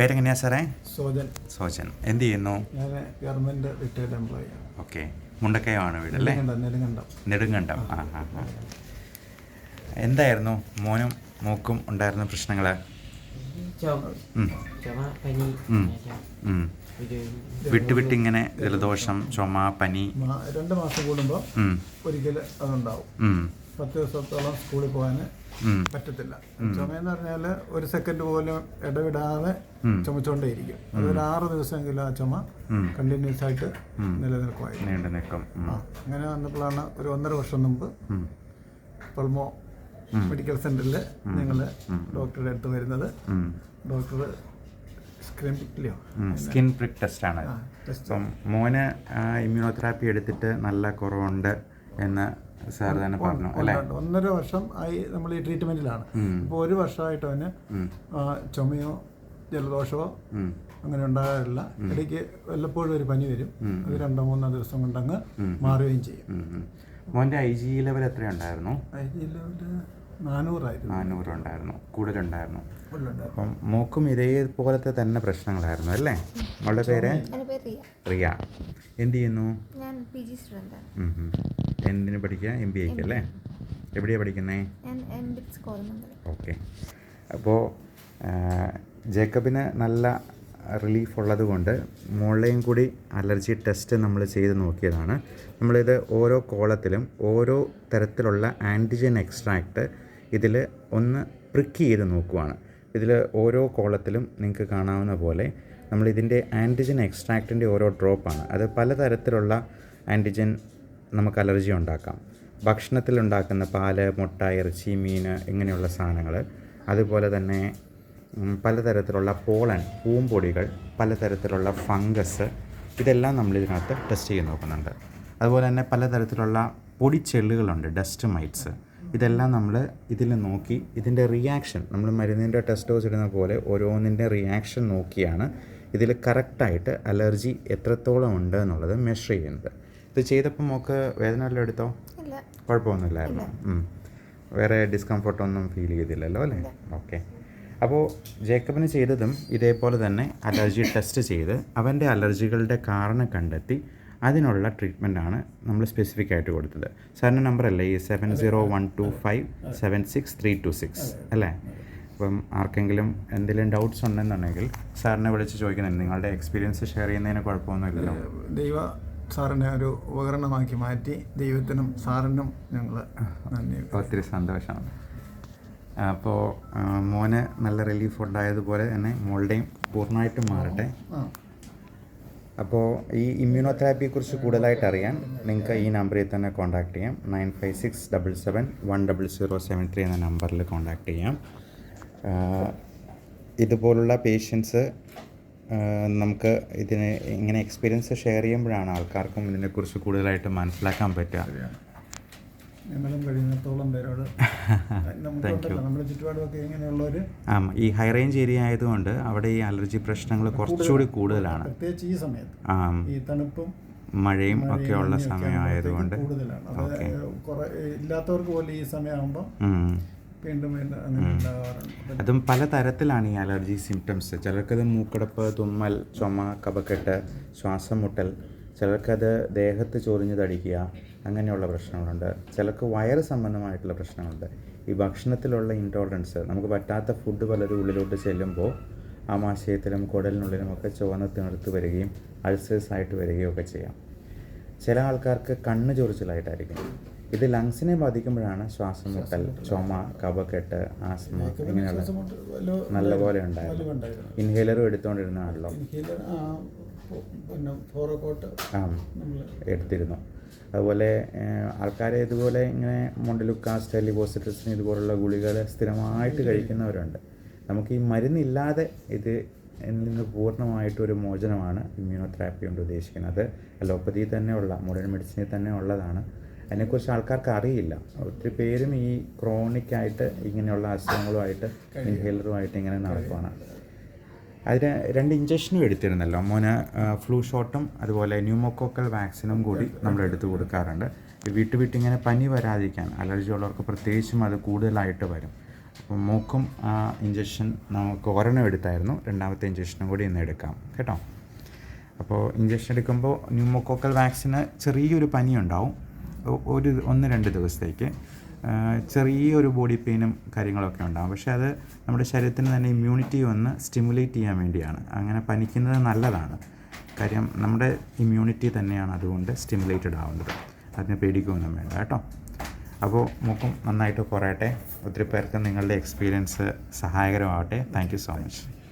പേരെങ്ങനെയാ സാറേ? സോജൻ. സോജൻ. എന്ത് ചെയ്യുന്നു? ഞാൻ റിട്ടയർഡ് ഓക്കെ. മുണ്ടക്കയമാണ് വീടല്ലേ നെടുങ്കണ്ടം നെടുങ്കണ്ടം. നെടുങ്കണ്ടം. ആ ആ ആ. എന്തായിരുന്നു മോനും മൂക്കും ഉണ്ടായിരുന്ന പ്രശ്നങ്ങൾ? ചുമ ചുമ പനി ഉം. എല്ലാം. വിട്ട് വിട്ടിങ്ങനെ ജലദോഷം ചുമ പനി. രണ്ട് മാസം കൂടുമ്പോൾ ഒരിക്കലും അതുണ്ടാവും. പത്ത് ദിവസത്തോളം സ്കൂളിൽ പോകാൻ പറ്റത്തില്ല. പറ്റത്തില്ല ചുമയെന്ന് പറഞ്ഞാൽ ഒരു സെക്കൻഡ് പോലും ഇടവിടാതെ ഉം. ചുമച്ചുകൊണ്ടേയിരിക്കും അതൊരു ആറ് ദിവസമെങ്കിലും ആ ചുമ കണ്ടിന്യൂസ് ആയിട്ട് നിലനിൽക്കുമായിരുന്നു അങ്ങനെ വന്നപ്പോഴാണ് ഒരു ഒന്നര വർഷം മുമ്പ് പൾമോ മെഡിക്കൽ സെന്ററിൽ ഞങ്ങൾ ഡോക്ടറുടെ അടുത്ത് വരുന്നത്. ഡോക്ടർ. സ്കിൻ പ്രിക് ടെസ്റ്റാണ് ടെസ്റ്റ്. ആണ് മോന് ഇമ്മ്യൂണോതെറാപ്പി എടുത്തിട്ട് നല്ല കുറവുണ്ട് എന്ന് സാർ തന്നെ പറഞ്ഞു അല്ലേ? ഒന്നര വർഷം ആയി നമ്മൾ ഈ ട്രീറ്റ്മെന്റിലാണ് ഇപ്പോൾ ഒരു വർഷമായിട്ട് അവന് ചുമയോ ജലദോഷമോ അങ്ങനെ ഉണ്ടാകാറില്ല. ഇടയ്ക്ക് വല്ലപ്പോഴും ഒരു പനി വരും. അത് രണ്ടോ മൂന്നോ ദിവസം കൊണ്ടങ്ങ് മാറുകയും ചെയ്യും. മോന്റെ ഐ ജി ലെവൽ എത്രയുണ്ടായിരുന്നു? ഐ ജി ലെവൽ നാനൂറായിരുന്നു. നാനൂറുണ്ടായിരുന്നു. കൂടുതലുണ്ടായിരുന്നു. അപ്പം മൂക്കും ഇതേപോലത്തെ തന്നെ പ്രശ്നങ്ങളായിരുന്നു അല്ലേ? അവളുടെ പേര്? റിയ. റിയ. എന്ത് ചെയ്യുന്നു? എന്തിനു പഠിക്കുക? എം ബി എക്ക് അല്ലേ? എവിടെയാണ് കോതമംഗലം. ഓക്കെ. അപ്പോൾ ജേക്കബിന് നല്ല റിലീഫ് ഉള്ളത് കൊണ്ട് മോളെയും കൂടി അലർജി ടെസ്റ്റ് നമ്മൾ ചെയ്ത് നോക്കിയതാണ്. നമ്മളിത് ഓരോ കോളത്തിലും ഓരോ തരത്തിലുള്ള ആന്റിജൻ എക്സ്ട്രാക്റ്റ് ഇതിൽ ഒന്ന് പ്രിക്ക് ചെയ്ത് നോക്കുവാണ്. ഇതിൽ ഓരോ കോളത്തിലും നിങ്ങൾക്ക് കാണാവുന്ന പോലെ നമ്മൾ ഇതിന്റെ ആന്റിജൻ എക്സ്ട്രാക്റ്റിന്റെ ഓരോ ഡ്രോപ്പാണ് അത് പലതരത്തിലുള്ള ആന്റിജൻ നമുക്ക് അലർജി ഉണ്ടാക്കാം. ഭക്ഷണത്തിലുണ്ടാക്കുന്ന പാൽ മുട്ട ഇറച്ചി മീൻ ഇങ്ങനെയുള്ള സാധനങ്ങൾ അതുപോലെ തന്നെ പലതരത്തിലുള്ള പോളൻ പൂമ്പൊടികൾ പലതരത്തിലുള്ള ഫംഗസ് ഇതെല്ലാം നമ്മൾ ഇതിനകത്ത് ടെസ്റ്റ് ചെയ്ത് നോക്കുന്നുണ്ട്. അതുപോലെ തന്നെ പലതരത്തിലുള്ള പൊടിച്ചെള്ളുകളുണ്ട് ഡസ്റ്റ് മൈറ്റ്സ് ഇതെല്ലാം നമ്മൾ ഇതിൽ നോക്കി ഇതിന്റെ റിയാക്ഷൻ നമ്മൾ മരുന്നിന്റെ ടെസ്റ്റ് ഡോസ് ഇടുന്ന പോലെ ഓരോന്നിന്റെ റിയാക്ഷൻ നോക്കിയാണ് ഇതിൽ കറക്റ്റായിട്ട് അലർജി എത്രത്തോളം ഉണ്ട് എന്നുള്ളത് മെഷർ ചെയ്യുന്നത്. ഇത് ചെയ്തപ്പോൾ മോക്ക് വേദന വല്ലതും എടുത്തോ? കുഴപ്പമൊന്നുമില്ലായിരുന്നു. വേറെ ഡിസ്കംഫർട്ടൊന്നും ഫീൽ ചെയ്തില്ലല്ലോ അല്ലേ? ഓക്കെ അപ്പോൾ ജേക്കബിന് ചെയ്തതും ഇതേപോലെ തന്നെ അലർജി ടെസ്റ്റ് ചെയ്ത് അവന്റെ അലർജികളുടെ കാരണം കണ്ടെത്തി അതിനുള്ള ട്രീറ്റ്മെന്റാണ് നമ്മൾ സ്പെസിഫിക് ആയിട്ട് കൊടുത്തത്. സാറിന്റെ നമ്പർ അല്ലേ ഈ seven zero one two five seven six three two six അല്ലേ? അപ്പം ആർക്കെങ്കിലും എന്തെങ്കിലും ഡൗട്ട്സ് ഉണ്ടെന്നുണ്ടെങ്കിൽ സാറിനെ വിളിച്ച് ചോദിക്കുന്നുണ്ട്. നിങ്ങളുടെ എക്സ്പീരിയൻസ് ഷെയർ ചെയ്യുന്നതിന് കുഴപ്പമൊന്നുമില്ലല്ലോ. ദൈവ സാറിനെ ഒരു ഉപകരണമാക്കി മാറ്റി ദൈവത്തിനും സാറിനും ഞങ്ങൾ നന്ദി. ഒത്തിരി സന്തോഷമാണ്. അപ്പോൾ മോന് നല്ല റിലീഫ് ഉണ്ടായതുപോലെ തന്നെ മോളുടെയും പൂർണമായിട്ടും മാറട്ടെ. ആ. അപ്പോൾ ഈ ഇമ്മ്യൂണോതെറാപ്പിയെക്കുറിച്ച് കൂടുതലായിട്ട് അറിയാൻ നിങ്ങൾക്ക് ഈ നമ്പറിൽ തന്നെ കോൺടാക്ട് ചെയ്യാം. Nine five six double seven one double zero seven three എന്ന നമ്പറിൽ കോൺടാക്ട് ചെയ്യാം. ഇതുപോലുള്ള പേഷ്യൻസ് നമുക്ക് ഇതിന് ഇങ്ങനെ എക്സ്പീരിയൻസ് ഷെയർ ചെയ്യുമ്പോഴാണ് ആൾക്കാർക്കും ഇതിനെക്കുറിച്ച് കൂടുതലായിട്ട് മനസ്സിലാക്കാൻ പറ്റുക. ഞങ്ങളും കഴിയുന്നിടത്തോളം പേരോട് നമുക്കുണ്ടല്ലോ നമ്മുടെ ചുറ്റുപാടുമൊക്കെ ഇങ്ങനെയുള്ളവർ ആ ഈ ഹൈ റേഞ്ച് ഏരിയ ആയതുകൊണ്ട് അവിടെ ഈ അലർജി പ്രശ്നങ്ങൾ കുറച്ചുകൂടി കൂടുതലാണ്. പ്രത്യേകിച്ച് ഈ സമയത്ത്. ഈ തണുപ്പും മഴയും ഒക്കെ ഉള്ള സമയമായതുകൊണ്ട് ഇല്ലാത്തവർക്ക് പോലും ഈ സമയമാകുമ്പോൾ. വീണ്ടും അതും പലതരത്തിലാണ് ഈ അലർജി സിംറ്റംസ്. ചിലർക്കത് മൂക്കടപ്പ് തുമ്മൽ ചുമ കഫക്കെട്ട് ശ്വാസം മുട്ടൽ ചിലർക്കത് ദേഹത്ത് ചൊറിഞ്ഞ് തടിക്കുക അങ്ങനെയുള്ള പ്രശ്നങ്ങളുണ്ട്. ചിലർക്ക് വയറ് സംബന്ധമായിട്ടുള്ള പ്രശ്നങ്ങളുണ്ട്. ഈ ഭക്ഷണത്തിലുള്ള ഇൻടോളറൻസ് നമുക്ക് പറ്റാത്ത ഫുഡ് പലരും ഉള്ളിലോട്ട് ചെല്ലുമ്പോൾ ആമാശയത്തിലും കുടലിനുള്ളിലുമൊക്കെ ചുവന്ന തിണർത്ത് വരികയും അൾസേഴ്സ് ആയിട്ട് വരികയും ഒക്കെ ചെയ്യാം. ചില ആൾക്കാർക്ക് കണ്ണ് ചൊറിച്ചിലായിട്ടായിരിക്കും. ഇത് ലങ്സിനെ ബാധിക്കുമ്പോഴാണ് ശ്വാസം മുട്ടൽ ചുമ കഫക്കെട്ട് ആസ്മ ഇങ്ങനെയുള്ള നല്ലപോലെ ഉണ്ടായിരുന്നു. ഇൻഹേലറും എടുത്തുകൊണ്ടിരുന്നതാണല്ലോ പിന്നെ ഫോറോക്കോട്ട് എടുത്തിരുന്നു. അതുപോലെ ആൾക്കാരെ ഇതുപോലെ ഇങ്ങനെ മൊണ്ടലുക്കാസ് ടെലിപോസിറ്റസിന് ഇതുപോലുള്ള ഗുളികൾ സ്ഥിരമായിട്ട് കഴിക്കുന്നവരുണ്ട്. നമുക്ക് ഈ മരുന്നില്ലാതെ ഇത് നിന്ന് പൂർണമായിട്ടൊരു ഒരു മോചനമാണ് ഇമ്മ്യൂണോതെറാപ്പി കൊണ്ട് ഉദ്ദേശിക്കുന്നത്. അലോപ്പതിയിൽ ഉള്ള മോഡേൺ മെഡിസിനിൽ തന്നെ ഉള്ളതാണ്. അതിനെക്കുറിച്ച് ആൾക്കാർക്ക് അറിയില്ല. ഒത്തിരി പേരും ഈ ക്രോണിക്കായിട്ട് ഇങ്ങനെയുള്ള അസുഖങ്ങളുമായിട്ട് ഇൻഹേലറുമായിട്ട് ഇങ്ങനെ നടക്കുവാണ്. അതിന് രണ്ട് ഇഞ്ചക്ഷനും എടുത്തിരുന്നല്ലോ. മോന് ഫ്ലൂ ഷോട്ടും അതുപോലെ ന്യൂമോക്കോക്കൽ വാക്സിനും കൂടി നമ്മൾ എടുത്തു കൊടുക്കാറുണ്ട്. വിട്ട് വീട്ടിങ്ങനെ പനി വരാതിരിക്കാൻ അലർജി ഉള്ളവർക്ക് പ്രത്യേകിച്ചും അത് കൂടുതലായിട്ട് വരും. അപ്പം മൂക്കും ആ ഇഞ്ചക്ഷൻ നമുക്ക് ഒരെണ്ണം എടുത്തായിരുന്നു. രണ്ടാമത്തെ ഇഞ്ചക്ഷനും കൂടി ഇന്ന് എടുക്കാം. കേട്ടോ? അപ്പോൾ ഇഞ്ചക്ഷൻ എടുക്കുമ്പോൾ ന്യൂമോക്കോക്കൽ വാക്സിന് ചെറിയൊരു പനിയുണ്ടാവും. ഉണ്ടാവും ഒരു ഒന്ന് രണ്ട് ദിവസത്തേക്ക്. ചെറിയൊരു ബോഡി പെയിനും കാര്യങ്ങളൊക്കെ ഉണ്ടാകും പക്ഷേ അത് നമ്മുടെ ശരീരത്തിന് തന്നെ ഇമ്മ്യൂണിറ്റി ഒന്ന് സ്റ്റിമുലേറ്റ് ചെയ്യാൻ വേണ്ടിയാണ്. അങ്ങനെ പനിക്കുന്നത് നല്ലതാണ്. കാര്യം നമ്മുടെ ഇമ്മ്യൂണിറ്റി തന്നെയാണ് അതുകൊണ്ട് സ്റ്റിമുലേറ്റഡ് ആവുന്നത്. അതിന് പേടിക്കുകയൊന്നും വേണ്ട കേട്ടോ. അപ്പോൾ മുക്കും നന്നായിട്ട് കുറയട്ടെ ഒത്തിരി പേർക്ക് നിങ്ങളുടെ എക്സ്പീരിയൻസ് സഹായകരമാവട്ടെ. Thank so much